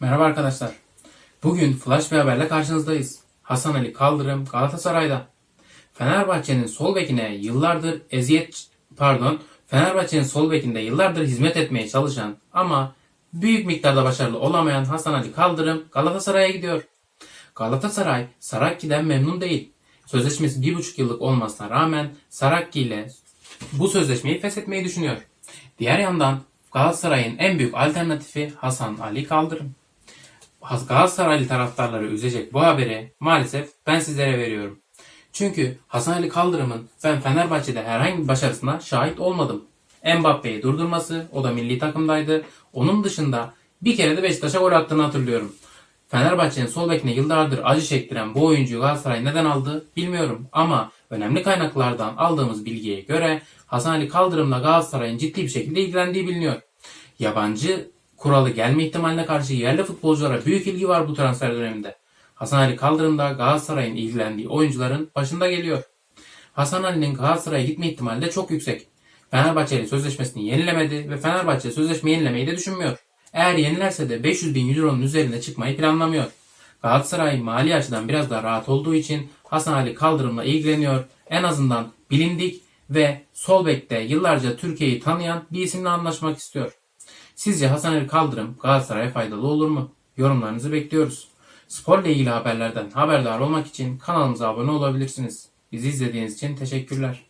Merhaba arkadaşlar. Bugün flash bir haberle karşınızdayız. Hasan Ali Kaldırım Galatasaray'da. Fenerbahçe'nin sol bekine yıllardır eziyet pardon Fenerbahçe'nin sol bekinde yıllardır hizmet etmeye çalışan ama büyük miktarda başarılı olamayan Hasan Ali Kaldırım Galatasaray'a gidiyor. Galatasaray Sarakki'den memnun değil. Sözleşmesi bir buçuk yıllık olmasına rağmen Sarakki ile bu sözleşmeyi feshetmeyi düşünüyor. Diğer yandan Galatasaray'ın en büyük alternatifi Hasan Ali Kaldırım. Galatasaraylı taraftarları üzecek bu haberi maalesef ben sizlere veriyorum. Çünkü Hasan Ali Kaldırım'ın ben Fenerbahçe'de herhangi bir başarısına şahit olmadım. Mbappe'yi durdurması, o da milli takımdaydı. Onun dışında bir kere de Beşiktaş'a gol attığını hatırlıyorum. Fenerbahçe'nin sol bekine yıllardır acı çektiren bu oyuncuyu Galatasaray neden aldı bilmiyorum. Ama önemli kaynaklardan aldığımız bilgiye göre Hasan Ali Kaldırım'la Galatasaray'ın ciddi bir şekilde ilgilendiği biliniyor. Yabancı kuralı gelme ihtimaline karşı yerli futbolculara büyük ilgi var bu transfer döneminde. Hasan Ali Kaldırım da Galatasaray'ın ilgilendiği oyuncuların başında geliyor. Hasan Ali'nin Galatasaray'a gitme ihtimali de çok yüksek. Fenerbahçe ile sözleşmesini yenilemedi ve Fenerbahçe sözleşme yenilemeyi de düşünmüyor. Eğer yenilerse de 500 bin euronun üzerine çıkmayı planlamıyor. Galatasaray mali açıdan biraz daha rahat olduğu için Hasan Ali Kaldırım'la ilgileniyor. En azından bilindik ve sol bekte yıllarca Türkiye'yi tanıyan bir isimle anlaşmak istiyor. Sizce Hasan Ali Kaldırım Galatasaray'a faydalı olur mu? Yorumlarınızı bekliyoruz. Sporla ilgili haberlerden haberdar olmak için kanalımıza abone olabilirsiniz. Bizi izlediğiniz için teşekkürler.